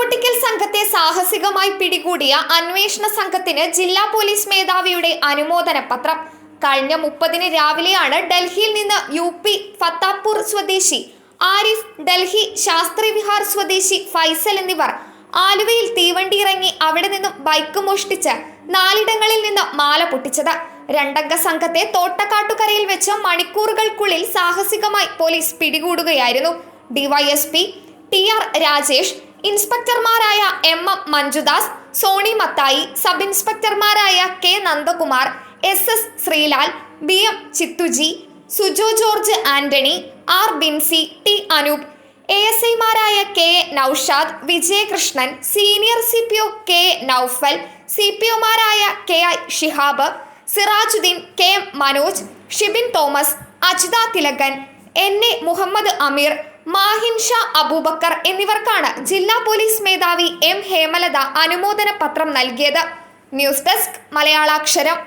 മാലപൊട്ടിക്കൽ സംഘത്തെ സാഹസികമായി പിടികൂടിയ അന്വേഷണ സംഘത്തിന് ജില്ലാ പോലീസ് മേധാവിയുടെ അനുമോദന പത്രം കഴിഞ്ഞ മുപ്പതിന് രാവിലെയാണ് ഡൽഹിയിൽ നിന്ന് യു പി ഫത്താപൂർ സ്വദേശി ആരിഫ് ഡൽഹി ശാസ്ത്രി വിഹാർ സ്വദേശി ഫൈസൽ എന്നിവർ ആലുവയിൽ തീവണ്ടി ഇറങ്ങി അവിടെ നിന്നും ബൈക്ക് മോഷ്ടിച്ച് നാലിടങ്ങളിൽ നിന്ന് മാല പൊട്ടിച്ചത്. രണ്ടംഗ സംഘത്തെ തോട്ടക്കാട്ടുകരയിൽ വെച്ച് മണിക്കൂറുകൾക്കുള്ളിൽ സാഹസികമായി പോലീസ് പിടികൂടുകയായിരുന്നു. DYSP T R Rajesh ഇൻസ്പെക്ടർമാരായ M M Manjudas Soni Mathai sub ഇൻസ്പെക്ടർമാരായ K Nandakumar S S Sreelal B M Chithuji Sujo George Antony R Binsi T Anoop A S ഐമാരായ K Noushad Vijayakrishnan senior C P O K Noufal C P ഒമാരായ K I Shihab Sirajuddin K M Manoj Shibin Thomas Ajitha Thilakan N A Muhammad Ameer Mahin Sha Abubakar എന്നിവർക്കാണ് ജില്ലാ police മേധാവി M Hemalatha അനുമോദന പത്രം നൽകിയത്. News desk മലയാളാക്ഷരം.